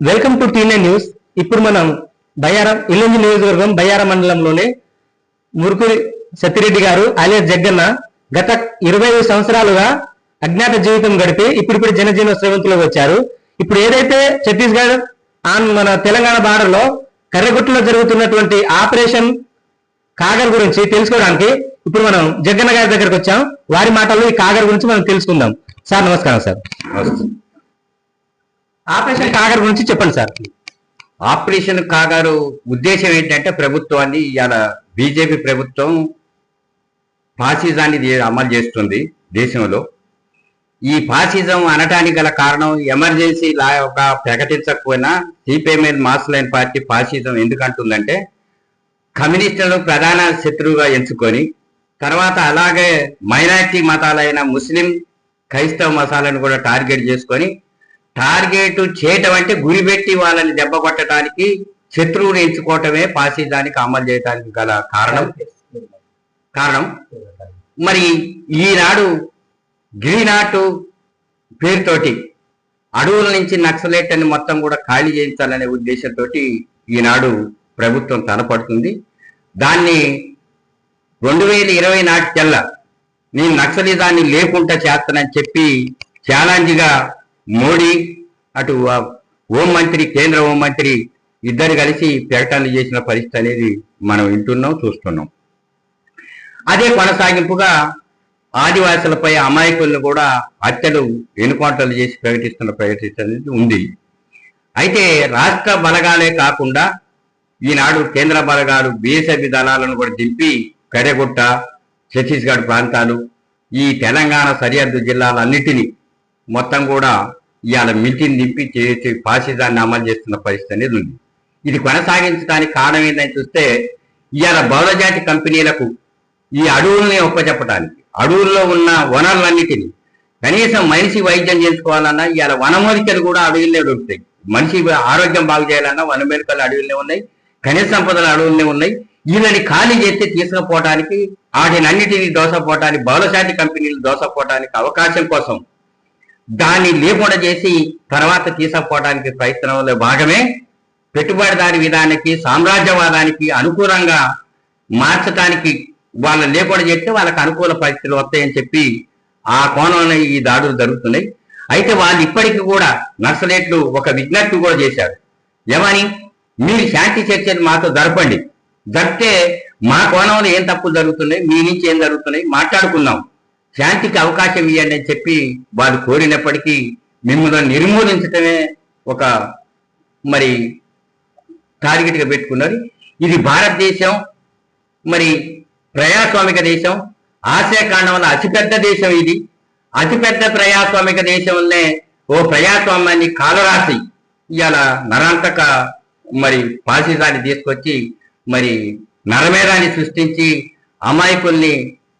Welcome to టీనే news ఇప్పుడు మనం బయ్యారం ఇల్లంజి నియోజకవర్గం బయ్యారం మండలంలోని మురుకురి సత్తిరెడ్డి గారు alias జగ్గన్న గత ఇరవై ఐదు సంవత్సరాలుగా అజ్ఞాత జీవితం గడిపి ఇప్పుడిప్పుడు జనజీవన శ్రవంతిలోకి వచ్చారు. ఇప్పుడు ఏదైతే ఛత్తీస్గఢ్ ఆన్ మన తెలంగాణ బార్డర్లో కర్రగుట్టులో జరుగుతున్నటువంటి ఆపరేషన్ కాగర్ గురించి తెలుసుకోవడానికి ఇప్పుడు మనం జగ్గన్న గారి దగ్గరకు వచ్చాం. వారి మాటల్లో ఈ కాగర్ గురించి మనం తెలుసుకుందాం. సార్ నమస్కారం సార్. ఆపరేషన్ కాగర్ గురించి చెప్పండి సార్. ఆపరేషన్ కాగారు ఉద్దేశం ఏంటంటే ప్రభుత్వాన్ని ఇవాళ బీజేపీ ప్రభుత్వం ఫాసిజాన్ని అమలు చేస్తుంది దేశంలో. ఈ ఫాసిజం అనటానికి గల కారణం ఎమర్జెన్సీ లా ఒక ప్రకటించకపోయినా CPIML mass line party fascism ఎందుకంటుందంటే కమ్యూనిస్టులను ప్రధాన శత్రువుగా ఎంచుకొని తర్వాత అలాగే మైనారిటీ మతాలైన ముస్లిం క్రైస్తవ మతాలను కూడా టార్గెట్ చేసుకొని టార్గెట్ చేయటం అంటే గురిపెట్టి వాళ్ళని దెబ్బ కొట్టడానికి శత్రువుని ఎంచుకోవటమే ఫాసిజానికి అమలు చేయడానికి గల కారణం. కారణం. మరి ఈనాడు గిరినాటు పేరుతోటి అడవుల నుంచి నక్సలైట్ అని మొత్తం కూడా ఖాళీ చేయించాలనే ఉద్దేశంతో ఈనాడు ప్రభుత్వం తలపడుతుంది. దాన్ని రెండు వేల ఇరవై నాటికల్లా నేను నక్సలిజాన్ని లేకుండా చేస్తానని చెప్పి ఛాలెంజ్గా మోడీ అటు హోంమంత్రి మంత్రి కేంద్ర హోంమంత్రి ఇద్దరు కలిసి ప్రకటనలు చేసిన పరిస్థితి అనేది మనం వింటున్నాం చూస్తున్నాం. అదే కొనసాగింపుగా ఆదివాసులపై అమాయకులను కూడా హత్యలు ఎన్కౌంటర్లు చేసి ప్రకటిస్తున్న ప్రకటిస్తున్నది ఉంది. అయితే రాష్ట్ర బలగాలే కాకుండా ఈనాడు కేంద్ర బలగాలు బీఎస్ఎఫ్ దళాలను కూడా దింపి కడెగుట్ట ఛత్తీస్గఢ్ ప్రాంతాలు ఈ తెలంగాణ సరిహద్దు జిల్లాలన్నిటినీ మొత్తం కూడా ఇవాళ మితిని దింపి చేసి ఫాసిజాన్ని అమలు చేస్తున్న పరిస్థితి అనేది ఉంది. ఇది కొనసాగించడానికి కారణం ఏంటని చూస్తే ఇవాళ బహుళజాతి కంపెనీలకు ఈ అడవుల్ని ఒప్పచెప్పడానికి అడవుల్లో ఉన్న వనరులన్నిటినీ కనీసం మనిషి వైద్యం చేసుకోవాలన్నా ఇవాళ వనమూలికలు కూడా అడవులనే దొరుకుతాయి. మనిషి ఆరోగ్యం బాగు చేయాలన్నా వనమూలికలు అడవులనే ఉన్నాయి ఖనిజ సంపదలు అడవులనే ఉన్నాయి. వీళ్ళని ఖాళీ చేస్తే తీసుకుపోవడానికి వాటినన్నిటినీ దోసపోవటానికి బహుళజాతి కంపెనీలు దోసపోవటానికి అవకాశం కోసం దాన్ని లేకుండా చేసి తర్వాత తీసుకుపోవడానికి ప్రయత్నంలో భాగమే పెట్టుబడిదారి విధానానికి సామ్రాజ్యవాదానికి అనుకూలంగా మార్చడానికి వాళ్ళని లేకుండా చేస్తే వాళ్ళకి అనుకూల పరిస్థితులు వస్తాయని చెప్పి ఆ కోణంలో ఈ దాడులు జరుగుతున్నాయి. అయితే వాళ్ళు ఇప్పటికీ కూడా నక్సలేట్లు ఒక విజ్ఞప్తి కూడా చేశారు. ఏమని? మీరు శాంతి చర్చలు మాతో జరపండి. జరిపితే మా కోణంలో ఏం తప్పులు జరుగుతున్నాయి? మీ నుంచి ఏం జరుగుతున్నాయి? మాట్లాడుకుందాం. శాంతికి అవకాశం ఇవ్వండి అని చెప్పి వారు కోరినప్పటికీ మిమ్మల్ని నిర్మూలించటమే ఒక మరి టార్గెట్గా పెట్టుకున్నారు. ఇది భారతదేశం మరి ప్రజాస్వామిక దేశం ఆసియా ఖండంలో అతిపెద్ద దేశం ఇది. అతిపెద్ద ప్రజాస్వామిక దేశంలోనే ఓ ప్రజాస్వామ్యాన్ని కాలరాసి ఇవాళ నరాంతక మరి ఫాసిజాన్ని తీసుకొచ్చి మరి నరమేరాన్ని సృష్టించి అమాయకుల్ని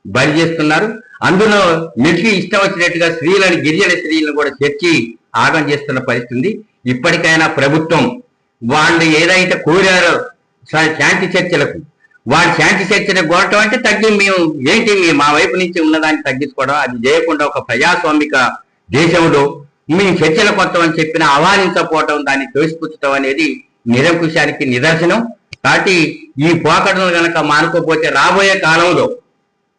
బలి చేస్తున్నారు. అందులో మిలిటరీ ఇష్టం వచ్చినట్టుగా స్త్రీలను గిరిజన స్త్రీలను కూడా చేర్చి ఆగం చేస్తున్న పరిస్థితి ఇప్పటికైనా ప్రభుత్వం వాళ్ళు ఏదైతే కోరారో శాంతి చర్చలకు వాళ్ళు శాంతి చర్చలకు కోరటం అంటే తగ్గి మేము ఏంటి మేము మా వైపు నుంచి ఉన్నదాన్ని తగ్గించుకోవడం అది చేయకుండా ఒక ప్రజాస్వామిక దేశంలో మేము చర్చలు కొత్తమని చెప్పిన ఆహ్వానించకపోవటం దాన్ని తోసిపుచ్చటం అనేది నిరంకుశానికి నిదర్శనం. కాబట్టి ఈ పోకడను కనుక మానుకోపోతే రాబోయే కాలంలో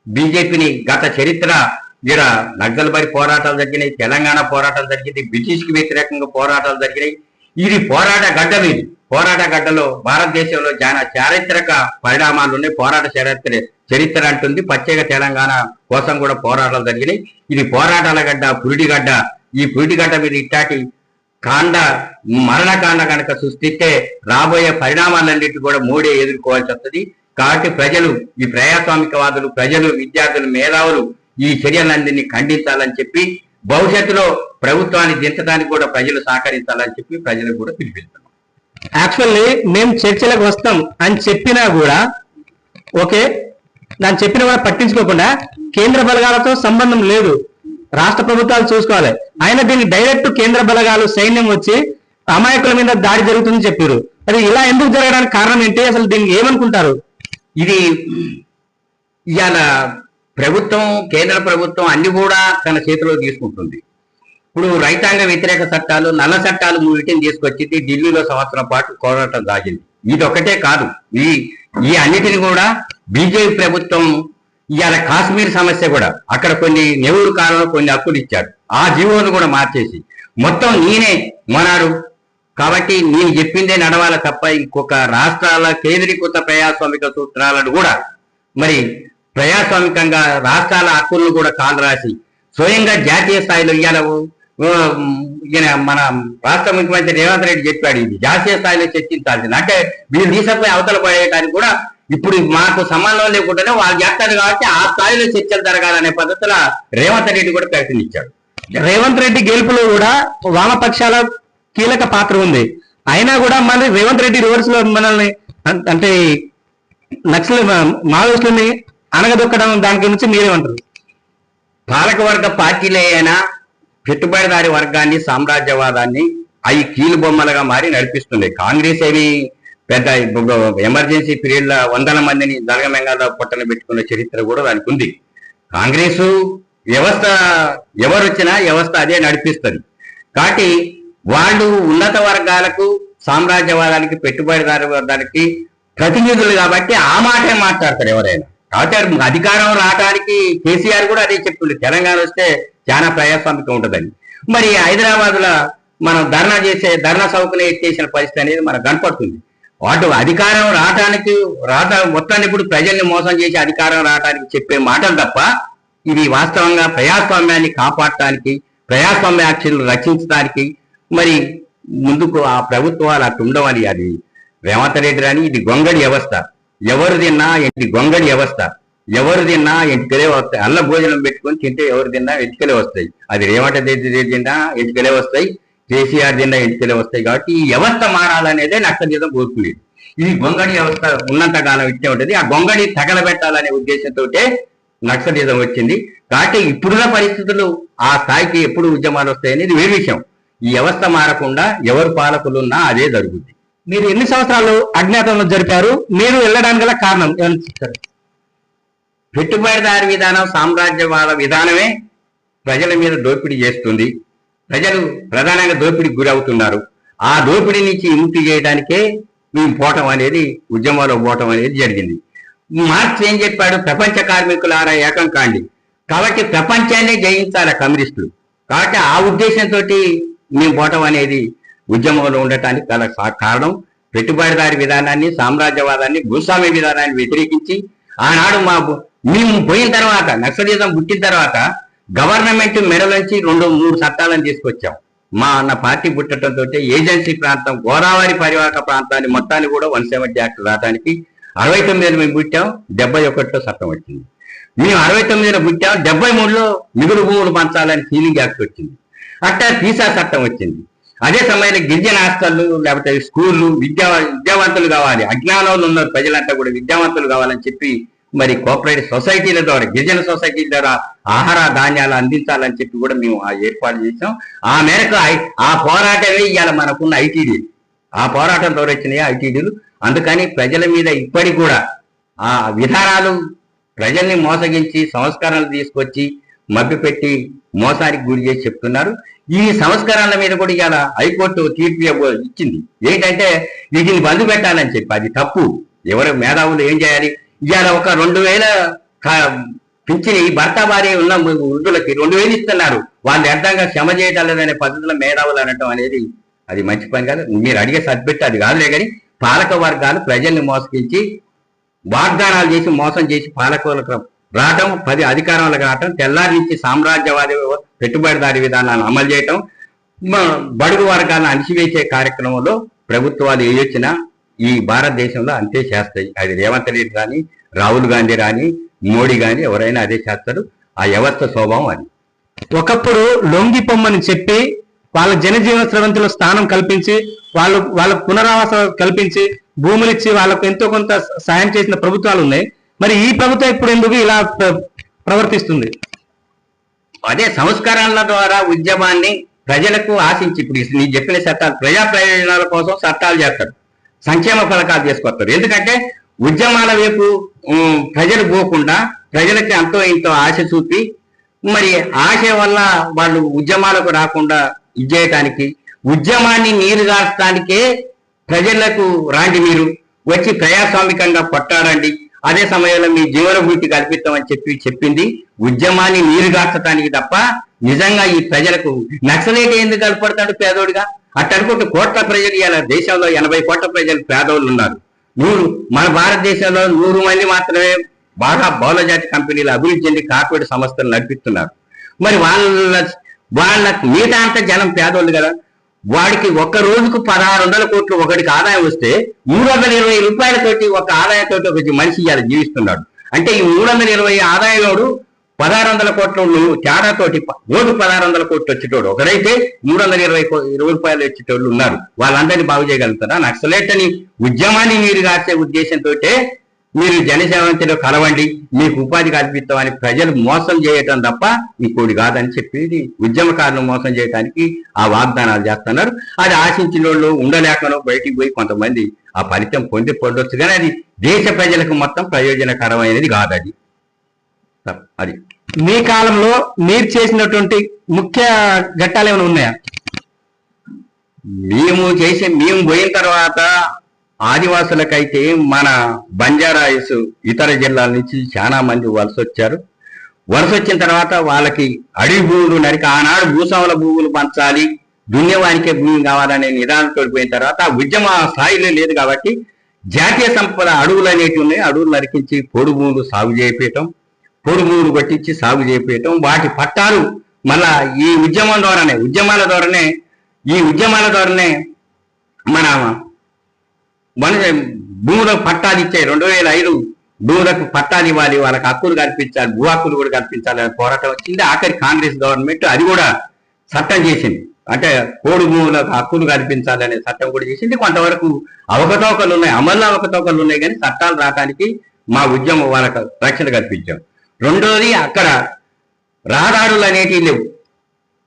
బీజేపీని గత చరిత్ర ఇక్కడ నక్సల్బరి పోరాటాలు జరిగినాయి తెలంగాణ పోరాటాలు జరిగింది బ్రిటిష్కి వ్యతిరేకంగా పోరాటాలు జరిగినాయి. ఇది పోరాట గడ్డలు ఇది పోరాట గడ్డలో భారతదేశంలో చాలా చారిత్రక పరిణామాలు ఉన్నాయి. పోరాట చరిత్ర చరిత్ర అంటుంది. ప్రత్యేక తెలంగాణ కోసం కూడా పోరాటాలు జరిగినాయి. ఇది పోరాటాల గడ్డ పురిటిగడ్డ ఈ పురిటిగడ్డ మీద ఇట్టాటి కాండ మరణకాండ కనుక సృష్టిస్తే రాబోయే పరిణామాలన్నిటి కూడా మోడీ ఎదుర్కోవాల్సి వస్తుంది. కాబట్టి ప్రజలు ఈ ప్రజాస్వామికవాదులు ప్రజలు విద్యార్థులు మేధావులు ఈ చర్యలన్నింటినీ ఖండించాలని చెప్పి భవిష్యత్తులో ప్రభుత్వాన్ని దించడానికి కూడా ప్రజలు సహకరించాలని చెప్పి ప్రజలకు కూడా పిలిపిస్తున్నాం. యాక్చువల్లీ మేము చర్చలకు వస్తాం అని చెప్పినా కూడా ఓకే దాన్ని చెప్పిన కూడా పట్టించుకోకుండా కేంద్ర బలగాలతో సంబంధం లేదు. రాష్ట్ర ప్రభుత్వాలు చూసుకోవాలి. ఆయన దీన్ని డైరెక్ట్ కేంద్ర బలగాలు సైన్యం వచ్చి అమాయకుల మీద దాడి జరుగుతుందని చెప్పారు. అది ఇలా ఎందుకు జరగడానికి కారణం ఏంటి? అసలు దీన్ని ఏమనుకుంటారు? ఇది ఇవాళ ప్రభుత్వం కేంద్ర ప్రభుత్వం అన్ని కూడా తన చేతిలో తీసుకుంటుంది. ఇప్పుడు రైతాంగ వ్యతిరేక చట్టాలు నల్ల చట్టాలు మూడింటిని తీసుకొచ్చింది ఢిల్లీలో సంవత్సరం పాటు కోరాటం దాగింది ఇది కాదు. ఈ ఈ అన్నిటిని కూడా బీజేపీ ప్రభుత్వం ఇవాళ కాశ్మీర్ సమస్య కూడా అక్కడ కొన్ని నెహ్రూ కాలంలో కొన్ని హక్కులు ఇచ్చాడు. ఆ జీవోను కూడా మార్చేసి మొత్తం నేనే మొనాడు కాబట్టి నేను చెప్పిందే నడవాలి తప్ప ఇంకొక రాష్ట్రాల కేంద్రీకృత ప్రజాస్వామిక సూత్రాలను కూడా మరి ప్రజాస్వామికంగా రాష్ట్రాల హక్కులను కూడా కాలు రాసి స్వయంగా జాతీయ స్థాయిలో ఇవాళ ఈయన మన రాష్ట్ర ముఖ్యమంత్రి రేవంత్ రెడ్డి చెప్పాడు ఇది జాతీయ స్థాయిలో చర్చించాల్సింది. అంటే వీళ్ళు తీసుకుపోయి అవతల పడేయడానికి కూడా ఇప్పుడు మాకు సంబంధం లేకుండానే వాళ్ళు చేస్తారు కాబట్టి ఆ స్థాయిలో చర్చలు జరగాలనే పద్ధతిలో రేవంత్ రెడ్డి కూడా ప్రకటించాడు. రేవంత్ రెడ్డి గెలుపులో కూడా వామపక్షాల కీలక పాత్ర ఉంది. అయినా కూడా మన రేవంత్ రెడ్డి రివర్స్లో మనల్ని అంటే నక్సల్ మావోయిస్టులని అనగదొక్కడం దాని గురించి మీరేమంటారు పాలకవర్గ పార్టీలే అయినా పెట్టుబడిదారి వర్గాన్ని సామ్రాజ్యవాదాన్ని అవి కీలు బొమ్మలుగా మారి నడిపిస్తుంది. కాంగ్రెస్ ఏమి పెద్ద ఎమర్జెన్సీ పీరియడ్లో వందల మందిని దళగమెంగా పొట్టన పెట్టుకున్న చరిత్ర కూడా దానికి ఉంది. కాంగ్రెస్ వ్యవస్థ ఎవరు వచ్చినా వ్యవస్థ అదే నడిపిస్తుంది. కాబట్టి వాళ్ళు ఉన్నత వర్గాలకు సామ్రాజ్యవాదానికి పెట్టుబడిదారు వర్గానికి ప్రతినిధులు కాబట్టి ఆ మాటే మాట్లాడతారు ఎవరైనా. కాబట్టి అధికారం రావడానికి కేసీఆర్ కూడా అదే చెప్తుంది తెలంగాణ వస్తే చాలా ప్రజాస్వామికం ఉంటుందని. మరి హైదరాబాద్లో మనం ధర్నా చేసే ధర్నా సౌకర్యం ఎత్తేసిన పరిస్థితి అనేది మనకు కనపడుతుంది. వాటి అధికారం రావడానికి రాత మొత్తాన్ని ఇప్పుడు ప్రజల్ని మోసం చేసి అధికారం రావడానికి చెప్పే మాటలు తప్ప ఇవి వాస్తవంగా ప్రజాస్వామ్యాన్ని కాపాడటానికి ప్రజాస్వామ్య ఆక్షలు రక్షించడానికి మరి ముందుకు ఆ ప్రభుత్వాలు అటు ఉండవాలి అది. రేవంత్ రెడ్డి రాని ఇది గొంగడి వ్యవస్థ. ఎవరు తిన్నా ఇంటి గొంగడి వ్యవస్థ. ఎవరు తిన్నా ఎంటికలే వస్తాయి. అల్ల భోజనం పెట్టుకొని తింటే ఎవరు తిన్నా ఎంటికలే వస్తాయి. అది రేవంత్ రెడ్డి తిన్నా ఎంటికలే వస్తాయి. కేసీఆర్ తిన్నా ఎంటికలే వస్తాయి కాబట్టి ఈ వ్యవస్థ మారాలనేదే నక్సలిజం కోరుకునేది ఇది గొంగడి వ్యవస్థ ఉన్నంత కాలం ఇచ్చే ఉంటుంది. ఆ గొంగడి తగలబెట్టాలనే ఉద్దేశంతో నక్సలిజం వచ్చింది. కాబట్టి ఇప్పుడున్న పరిస్థితులు ఆ స్థాయికి ఎప్పుడు ఉద్యమాలు వస్తాయనేది వేరే విషయం. ఈ వ్యవస్థ మారకుండా ఎవరు పాలకులు ఉన్నా అదే జరుగుతుంది మీరు ఎన్ని సంవత్సరాలు అజ్ఞాతంలో జరిపారు? మీరు వెళ్ళడానికి గల కారణం ఏమని చెప్తారు? పెట్టుబడిదారి విధానం సామ్రాజ్యవాద విధానమే ప్రజల మీద దోపిడీ చేస్తుంది. ప్రజలు ప్రధానంగా దోపిడీకి గురవుతున్నారు. ఆ దోపిడీ నుంచి విముక్తి చేయడానికే మేము పోవటం అనేది ఉద్యమంలో పోవటం అనేది జరిగింది. మార్క్స్ ఏం చెప్పాడు? ప్రపంచ కార్మికులారా ఏకం కాండి. కాబట్టి ప్రపంచాన్ని జయించాలి కమ్యూనిస్టులు. కాబట్టి ఆ ఉద్దేశంతో మేము పోవటం అనేది ఉద్యమంలో ఉండటానికి గల కారణం. పెట్టుబడిదారి విధానాన్ని సామ్రాజ్యవాదాన్ని భూస్వామ్య విధానాన్ని వ్యతిరేకించి ఆనాడు మా మేము పోయిన తర్వాత నక్సలిజం పుట్టిన తర్వాత గవర్నమెంట్ మెడలోంచి రెండు మూడు చట్టాలను తీసుకొచ్చాం. మా అన్న పార్టీ పుట్టడంతో ఏజెన్సీ ప్రాంతం గోదావరి పరివాహక ప్రాంతాన్ని మొత్తాన్ని కూడా వన్ సెవెంటీ యాక్ట్ రావడానికి అరవై తొమ్మిదిలో మేము పుట్టాం డెబ్బై ఒకటిలో చట్టం వచ్చింది. మేము అరవై తొమ్మిదిలో పుట్టాం డెబ్బై మూడులో మిగులు భూములు పంచాలని సీలింగ్ యాక్ట్ వచ్చింది. అట్టా తీసా చట్టం వచ్చింది. అదే సమయంలో గిరిజన హాస్టళ్ళు లేకపోతే స్కూళ్ళు విద్యా విద్యావంతులు కావాలి. అజ్ఞానంలో ఉన్న ప్రజలంతా కూడా విద్యావంతులు కావాలని చెప్పి మరి కోఆపరేటివ్ సొసైటీల ద్వారా గిరిజన సొసైటీల ద్వారా ఆహార ధాన్యాలు అందించాలని చెప్పి కూడా మేము ఆ ఏర్పాటు చేసాం ఆ మేరకు ఐ- ఆ పోరాటమే ఇవాళ మనకున్న ఐటీడీ. ఆ పోరాటం ద్వారా వచ్చినాయి ఐటీడీలు. అందుకని ప్రజల మీద ఇప్పటికి కూడా ఆ విధానాలు ప్రజల్ని మోసగించి సంస్కరణలు తీసుకొచ్చి మభ్యపెట్టి మోసానికి గురి చేసి చెప్తున్నారు. ఈ సంస్కరణల మీద కూడా ఇవాళ హైకోర్టు తీర్పు ఇచ్చింది. ఏంటంటే వీటిని బంధు పెట్టాలని చెప్పి. అది తప్పు. ఎవరు మేధావులు ఏం చేయాలి? ఇవాళ ఒక రెండు వేల పింఛని భర్త భార్య ఉన్న వృద్ధులకి రెండు వేలు ఇస్తున్నారు. వాళ్ళు అర్థంగా క్షమ చేయటం లేదనే పద్ధతిలో మేధావులు అనటం అనేది అది మంచి పని కాదు. మీరు అడిగే సబ్జెక్ట్ అది కాదులే కానీ పాలక వర్గాలు ప్రజల్ని మోసగించి వాగ్దానాలు చేసి మోసం చేసి పాలకులకు రావటం పది అధికారంలోకి రావటం తెల్లారి నుంచి సామ్రాజ్యవాది పెట్టుబడిదారి విధానాన్ని అమలు చేయటం బడుగు వర్గాలను అణిచివేసే కార్యక్రమంలో ప్రభుత్వాలు ఏ వచ్చినా ఈ భారతదేశంలో అంతే చేస్తాయి. అది రేవంత్ రెడ్డి కానీ రాహుల్ గాంధీ రాని మోడీ గాని ఎవరైనా అదే చేస్తారు. ఆ వ్యవస్థ స్వభావం అది. ఒకప్పుడు లొంగి పొమ్మని చెప్పి వాళ్ళ జనజీవన స్రవంతిలో స్థానం కల్పించి వాళ్ళు వాళ్ళ పునరావాసం కల్పించి భూములు ఇచ్చి వాళ్ళకు ఎంతో కొంత సాయం చేసిన ప్రభుత్వాలు ఉన్నాయి. మరి ఈ ప్రభుత్వం ఇప్పుడు ఎందుకు ఇలా ప్ర- ప్రవర్తిస్తుంది? అదే సంస్కరణల ద్వారా ఉద్యమాన్ని ప్రజలకు ఆశించి ఇప్పుడు నీ చెప్పిన చట్టాలు ప్రజా ప్రయోజనాల కోసం చట్టాలు చేస్తారు. సంక్షేమ పథకాలు తీసుకొస్తారు. ఎందుకంటే ఉద్యమాల వైపు ప్రజలు పోకుండా ప్రజలకి అంతో ఇంతో ఆశ చూపి మరి ఆశ వల్ల వాళ్ళు ఉద్యమాలకు రాకుండా ఇచ్చేయటానికి ఉద్యమాన్ని నీరు నీరుగార్చడానికే ప్రజలకు రాండి మీరు. వచ్చి ప్రజాస్వామికంగా కొట్టాడండి అదే సమయంలో మీ జీవనభూతి కల్పిస్తామని చెప్పి చెప్పింది. ఉద్యమాన్ని నీరుగార్చడానికి తప్ప నిజంగా ఈ ప్రజలకు నక్సలేట్ ఎందుకు కలపడతాడు పేదోడిగా? అట్ట అనుకుంటే కోట్ల ప్రజలు ఇలా దేశంలో ఎనభై కోట్ల ప్రజలు పేదోళ్ళు ఉన్నారు. నూరు మన భారతదేశంలో నూరు మంది మాత్రమే బాగా బహుళజాతి కంపెనీలు అభివృద్ధి చెంది కార్పొరేట్ సంస్థలు నడిపిస్తున్నారు. మరి వాళ్ళ వాళ్ళ మిగతా అంతా జనం పేదోళ్ళు కదా? వాడికి ఒక్క రోజుకు పదహారు వందల కోట్లు ఒకటికి ఆదాయం వస్తే మూడు వందల ఇరవై రూపాయలతోటి ఒక ఆదాయంతో ఒక మనిషి ఇవాళ జీవిస్తున్నాడు. అంటే ఈ మూడు వందల ఇరవై ఆదాయంలోడు పదహారు వందల కోట్ల తేడాతోటి రోజు పదహారు వందల కోట్లు వచ్చేటోడు. ఒకరైతే మూడు వందల ఇరవై ఇరవై రూపాయలు వచ్చేటోళ్ళు ఉన్నారు. వాళ్ళందరినీ బాగు చేయగలుగుతారా నక్సలేట్ అని ఉద్యమాన్ని మీరు కాసే ఉద్దేశంతో మీరు జనసేవంతిలో కలవండి మీకు ఉపాధి కల్పిస్తామని ప్రజలు మోసం చేయటం తప్ప ఇంకోటి కాదని చెప్పి ఇది ఉద్యమకారులు మోసం చేయడానికి ఆ వాగ్దానాలు చేస్తున్నారు. అది ఆశించిన వాళ్ళు ఉండలేకనో బయటికి పోయి కొంతమంది ఆ ఫలితం పొంది పొందొచ్చు కానీ అది దేశ ప్రజలకు మొత్తం ప్రయోజనకరమైనది కాదు అది. అది. మీ కాలంలో మీరు చేసినటువంటి ముఖ్య ఘట్టాలు ఏమైనా ఉన్నాయా? మేము చేసే మేము పోయిన తర్వాత ఆదివాసులకైతే మన బంజారాయిస్ ఇతర జిల్లాల నుంచి చాలా మంది వలస వచ్చారు వలస వచ్చిన తర్వాత వాళ్ళకి అడవి భూములు నరికి ఆనాడు భూస్వాముల భూములు పంచాలి దున్యవానికే భూమి కావాలనే నిదానంతో పోయిన తర్వాత ఆ ఉద్యమ స్థాయిలో లేదు కాబట్టి జాతీయ సంపద అడవులు అనేటివి ఉన్నాయి. అడవులు నరికించి పొడు భూములు సాగు చేయపేయటం పొడు భూములు కొట్టించి సాగు చేయపేయటం వాటి పట్టాలు మళ్ళా ఈ ఉద్యమం ద్వారానే ఉద్యమాల ద్వారానే ఈ ఉద్యమాల ద్వారానే మన మన భూములకు పట్టాలు ఇచ్చాయి. రెండు వేల ఐదు భూములకు పట్టాలు ఇవ్వాలి. వాళ్ళకి హక్కులు కల్పించాలి. భూ హక్కులు కూడా కల్పించాలి అనే పోరాటం వచ్చింది. ఆఖరి కాంగ్రెస్ గవర్నమెంట్ అది కూడా చట్టం చేసింది. అంటే కోడు భూములకు హక్కులు కల్పించాలి అనే చట్టం కూడా చేసింది. కొంతవరకు అవకతవకలు ఉన్నాయి. అమల్లో అవకతవకలు ఉన్నాయి కానీ చట్టాలు రావడానికి మా ఉద్యమం వాళ్ళకు రక్షణ కల్పించాం. రెండోది అక్కడ రహదారులు అనేటివి లేవు.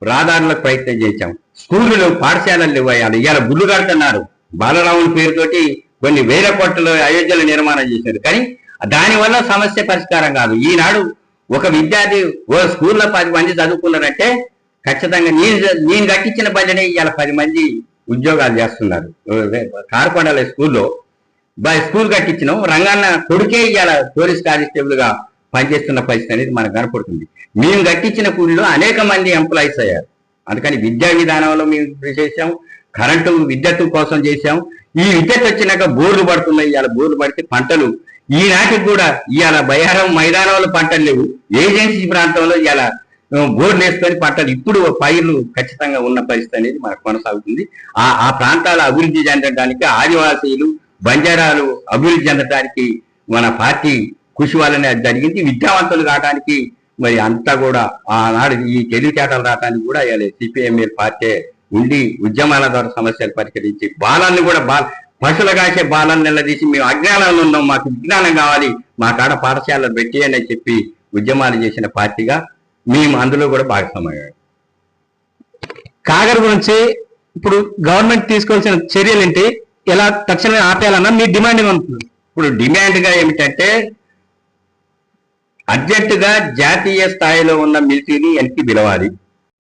రహదారులకు ప్రయత్నం చేశాం. స్కూళ్ళు లేవు పాఠశాలలు లేవు అయ్యాలి. ఇవాళ గుళ్ళు కడుతున్నారు. బాలరాముని పేరుతోటి కొన్ని వేల కోట్ల అయోధ్యలు నిర్మాణం చేశారు. కానీ దానివల్ల సమస్య పరిష్కారం కాదు. ఈనాడు ఒక విద్యార్థి ఓ స్కూల్లో పది మంది చదువుకున్నారంటే ఖచ్చితంగా నేను నేను కట్టించిన బడినే ఇవాళ పది మంది ఉద్యోగాలు చేస్తున్నారు. కార్కొండల స్కూల్లో. స్కూల్ కట్టించినాం. రంగన్న కొడుకే ఇవాళ పోలీస్ కానిస్టేబుల్గా పనిచేస్తున్న పరిస్థితి అనేది మనకు కనపడుతుంది. మేము కట్టించిన కూలీలో అనేక మంది ఎంప్లాయీస్ అయ్యారు. అందుకని విద్యా విధానంలో మేము కృషి కరెంటు విద్యుత్ కోసం చేశాం. ఈ విద్యుత్ వచ్చినాక బోర్లు పడుతున్నాయి. ఇవాళ బోర్లు పడితే పంటలు. ఈనాటికి కూడా ఇవాళ బయారం మైదానంలో పంటలు లేవు. ఏజెన్సీ ప్రాంతంలో ఇవాళ బోర్లు వేసుకొని పంటలు. ఇప్పుడు పైర్లు ఖచ్చితంగా ఉన్న పరిస్థితి అనేది మనకు కొనసాగుతుంది. ఆ ఆ ప్రాంతాల అభివృద్ధి చెందడానికి ఆదివాసీలు బంజారాలు అభివృద్ధి చెందడానికి మన పార్టీ కృషి వల్లనే జరిగింది. విద్యావంతులు కావడానికి మరి అంతా కూడా ఆనాడు ఈ తెలివితేటలు రావడానికి కూడా ఇవాళ సిపిఎంఎల్ పార్టీ ఉండి ఉద్యమాల ద్వారా సమస్యలు పరిష్కరించి బాలన్ని కూడా బాల పశువులు కాసే బాలను నిలదీసి మేము అజ్ఞానంలో ఉన్నాం మాకు విజ్ఞానం కావాలి మా కాడ పాఠశాలలు పెట్టి అని చెప్పి ఉద్యమాలు చేసిన పార్టీగా మేము అందులో కూడా భాగస్వామయ్యాం కాగర్ గురించి ఇప్పుడు గవర్నమెంట్ తీసుకోవాల్సిన చర్యలు ఏంటి? ఎలా తక్షణమే ఆపేయాలన్నా మీ డిమాండ్ ఏమనుకుంటుంది ఇప్పుడు డిమాండ్గా ఏమిటంటే అర్జెంటుగా జాతీయ స్థాయిలో ఉన్న మిలిటరీని వెనక్కి పిలవాలి.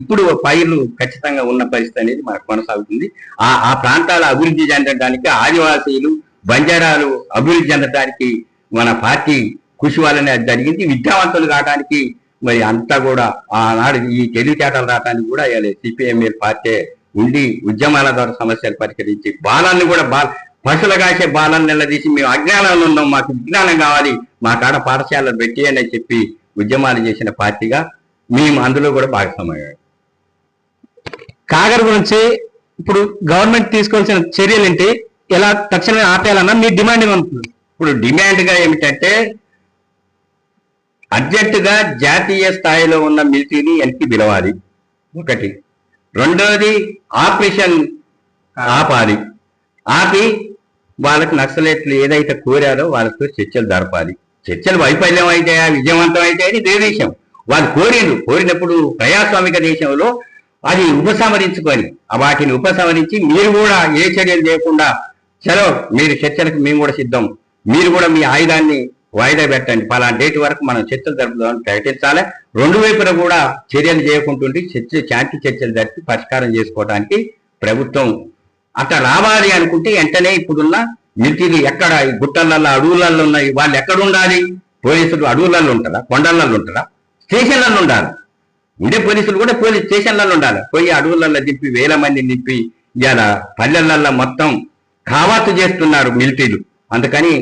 ఇప్పుడు పైర్లు ఖచ్చితంగా ఉన్న పరిస్థితి అనేది మనకు కొనసాగుతుంది. ఆ ఆ ప్రాంతాల అభివృద్ధి చెందడానికి ఆదివాసీలు బంజారాలు అభివృద్ధి చెందడానికి మన పార్టీ కృషి వల్లనే జరిగింది. విద్యావంతులు కావడానికి మరి అంతా కూడా ఆనాడు ఈ తెలివితేటలు రావడానికి కూడా ఇలా సిపిఎంఎల్ పార్టీ ఉండి ఉద్యమాల ద్వారా సమస్యలు పరిష్కరించి బాలాన్ని కూడా బాల పశువులు కాసే బాలాన్ని నిలదీసి మేము అజ్ఞానంలో ఉన్నాం మాకు విజ్ఞానం కావాలి మా కాడ పాఠశాలలు పెట్టి అని చెప్పి ఉద్యమాలు చేసిన పార్టీగా మేము అందులో కూడా భాగస్వామయ్యాం కాగర్ గురించి ఇప్పుడు గవర్నమెంట్ తీసుకోవాల్సిన చర్యలు ఏంటి? ఎలా తక్షణమే ఆపేయాలన్నా మీ డిమాండ్ ఏమంటుంది ఇప్పుడు డిమాండ్గా ఏమిటంటే అర్జెంటుగా జాతీయ స్థాయిలో ఉన్న మిలిటరీని వెనక్కి పిలవాలి. ఒకటి. రెండోది ఆపరేషన్ ఆపాలి. ఆపి వాళ్ళకి నక్సలేట్లు ఏదైతే కోరారో వాళ్ళతో చర్చలు జరపాలి. చర్చలు వైఫల్యం అయితే విజయవంతం అయితే అది దేశం విషయం వాళ్ళు కోరిండ్రు. కోరినప్పుడు ప్రజాస్వామిక దేశంలో అది ఉపసంహరించుకొని ఆ వాటిని ఉపసంహరించి మీరు కూడా ఏ చర్యలు చేయకుండా చలో మీరు చర్చలకు మేము కూడా సిద్ధం. మీరు కూడా మీ ఆయుధాన్ని వాయిదా పెట్టండి. పలానా డేట్ వరకు మనం చర్చలు జరుపుదామని ప్రకటించాలి. రెండు వైపులా కూడా చర్యలు చేయకుంటుంటే చర్చ శాంతి చర్చలు జరిపి పరిష్కారం చేసుకోవడానికి ప్రభుత్వం అట్లా రావాలి అనుకుంటే వెంటనే ఇప్పుడున్న మిలిటరీ ఎక్కడ గుట్టలలో అడవులలో ఉన్నాయి వాళ్ళు ఎక్కడ ఉండాలి? పోలీసులు అడవులలో ఉంటారా కొండలలో ఉంటారా స్టేషన్లలో ఉండాలి. ఉండే పోలీసులు కూడా పోలీస్ స్టేషన్లలో ఉండాలి. పోయి అడవులలో దింపి వేల మంది నింపి ఇవాళ పల్లెలల్లో మొత్తం కావాతు చేస్తున్నారు మిలిటరీలు. అందుకని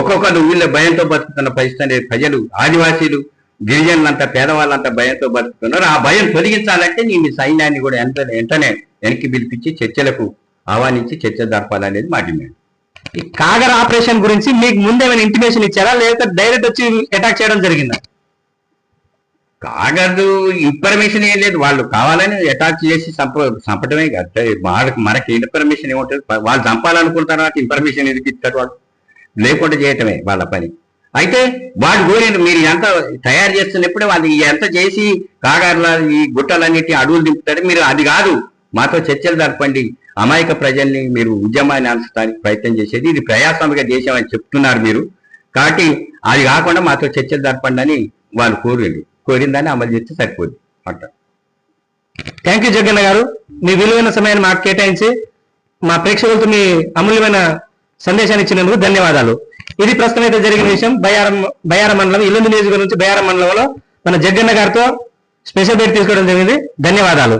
ఒక్కొక్కరు వీళ్ళ భయంతో బతుకుతున్న పరిస్థితి అనేది ప్రజలు ఆదివాసీలు గిరిజనులంతా పేదవాళ్ళంతా భయంతో బతుకుతున్నారు. ఆ భయం తొలగించాలంటే నేను మీ సైన్యాన్ని కూడా ఎంత వెంటనే వెనక్కి పిలిపించి చర్చలకు ఆహ్వానించి చర్చ జరపాలనేది మా డిమాండ్. ఈ కాగర్ ఆపరేషన్ గురించి మీకు ముందేమైనా ఇంటిమేషన్ ఇచ్చారా? లేకపోతే డైరెక్ట్ వచ్చి అటాక్ చేయడం జరిగిందా? కాగదు ఇన్ఫర్మేషన్ ఏం లేదు. వాళ్ళు కావాలని అటాచ్ చేసి చంప చంపటమే కాదు. వాళ్ళకి మనకి ఇన్ఫర్మేషన్ ఏముంటుంది వాళ్ళు చంపాలనుకుంటారు తర్వాత ఇన్ఫర్మేషన్ ఎందుకు ఇస్తాడు వాళ్ళు? లేకుండా చేయటమే వాళ్ళ పని. అయితే వాళ్ళు కోరిన మీరు ఎంత తయారు చేస్తున్నప్పుడే వాళ్ళు ఎంత చేసి కాగారుల ఈ గుట్టలన్నిటి అడుగులు దింపుతారు? మీరు అది కాదు. మాతో చర్చలు జరపండి. అమాయక ప్రజల్ని మీరు ఉద్యమాన్ని అంచడానికి ప్రయత్నం చేసేది. ఇది ప్రజాస్వామిక దేశం అని చెప్తున్నారు మీరు. కాబట్టి అది కాకుండా మాతో చర్చలు జరపండి అని వాళ్ళు కోరిండు కోరిన దాన్ని అమలు చేస్తే సరిపోద్ది అంట. థ్యాంక్ యూ జగన్న గారు. మీ విలువైన సమయాన్ని మాకు కేటాయించి మా ప్రేక్షకులతో మీ అమూల్యమైన సందేశాన్ని ఇచ్చినందుకు ధన్యవాదాలు. ఇది ప్రస్తుతం అయితే జరిగిన విషయం. బయారం బయారం మండలం ఇల్లందు నియోజకవర్గం నుంచి బయారం మండలంలో మన జగ్గన్న గారితో స్పెషల్ బేట్ తీసుకోవడం జరిగింది. ధన్యవాదాలు.